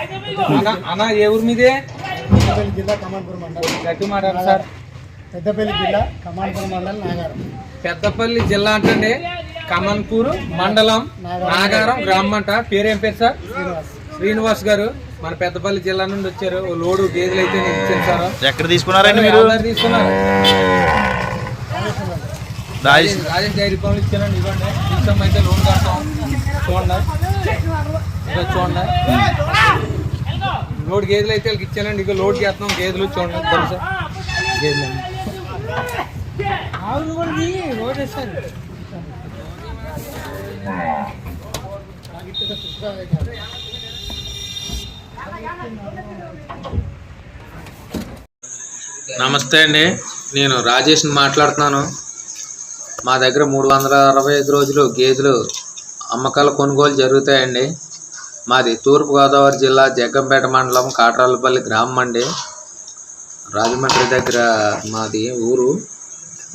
అన్న అన్న ఏ ఊరు మీదే? పెద్దపల్లి జిల్లా కమాన్పూర్ మండలం. గట్టి మాట్లాడు సార్. పెద్దపల్లి జిల్లా కమాన్పూర్ మండలం నాగారం. పెద్దపల్లి జిల్లా అంటే కమన్పూర్ మండలం నాగారం. గ్రామం అంట. పేరేం పేరు సార్? శ్రీనివాస్. గారు. మన పెద్దపల్లి జిల్లా నుండి వచ్చారు. ఓ లోడు గేదెలు అయితే ఎక్కడ తీసుకున్నారండి మీరు? తీసుకున్నారు? రాజేష్. డైరీ ఫామ్లు ఇచ్చానండి. ఇవ్వండి. ఇస్తాం అయితే లోన్ కడతాం. చూడండి. చూడండి. లోడ్ గేదెలు అయితే వాళ్ళకి ఇచ్చానండి. ఇక లోడ్ చేస్తున్నాం. గేదెలు చూడండి. తెలుసా? గేదెలు నమస్తే అండి. నేను రాజేష్ని మాట్లాడుతున్నాను. మా దగ్గర మూడు వందల అరవై ఐదు రోజులు గేదెలు అమ్మకాలు కొనుగోలు జరుగుతాయండి. మాది తూర్పుగోదావరి జిల్లా జగ్గంపేట మండలం కాట్రాలపల్లి గ్రామం అండి. రాజమండ్రి దగ్గర మాది ఊరు.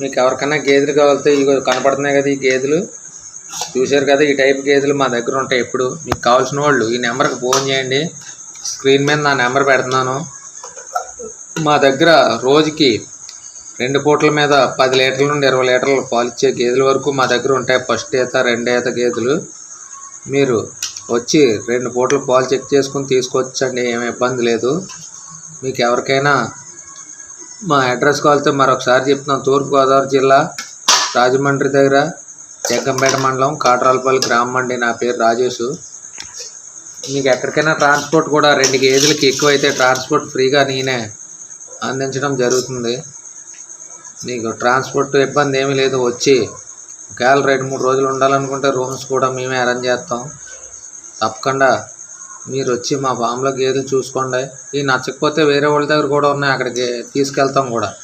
మీకు ఎవరికైనా గేదెలు కావాలితే ఇవి కనపడుతున్నాయి కదా ఈ గేదెలు. చూశారు కదా ఈ టైప్ గేదెలు మా దగ్గర ఉంటాయి ఎప్పుడు. మీకు కావాల్సిన వాళ్ళు ఈ నెంబర్కి ఫోన్ చేయండి. స్క్రీన్ మీద నా నెంబర్ పెడుతున్నాను. మా దగ్గర రోజుకి రెండు పూటల మీద పది లీటర్ల నుండి ఇరవై లీటర్ల పాలు ఇచ్చే గేదెల వరకు మా దగ్గర ఉంటాయి ఫస్ట్ ఈత రెండేత గేదెలు. మీరు వచ్చి రెండు పూటలు పాలు చెక్ చేసుకుని తీసుకొచ్చండి ఏమి ఇబ్బంది లేదు. మీకు ఎవరికైనా మా అడ్రస్ కావాలితే మరొకసారి చెప్తున్నాం తూర్పుగోదావరి జిల్లా రాజమండ్రి దగ్గర జగ్గంపేట మండలం కాట్రాలపల్లి గ్రామం అండి నా పేరు రాజేష్. మీకు ఎక్కడికైనా ట్రాన్స్పోర్ట్ కూడా రెండు గేదెలకి ఎక్కువైతే ట్రాన్స్పోర్ట్ ఫ్రీగా నేనే అందించడం జరుగుతుంది. మీకు ట్రాన్స్పోర్ట్ ఇబ్బంది ఏమీ లేదు వచ్చి ఒకవేళ రెండు మూడు రోజులు ఉండాలనుకుంటే రూమ్స్ కూడా మేమే అరేంజ్ చేస్తాం. తప్పకుండా మీరు వచ్చి మా ఫామ్లో గేదెలు చూసుకోండి. ఈ నచ్చకపోతే వేరే వాళ్ళ దగ్గర కూడా ఉన్నాయి అక్కడికి తీసుకెళ్తాం కూడా.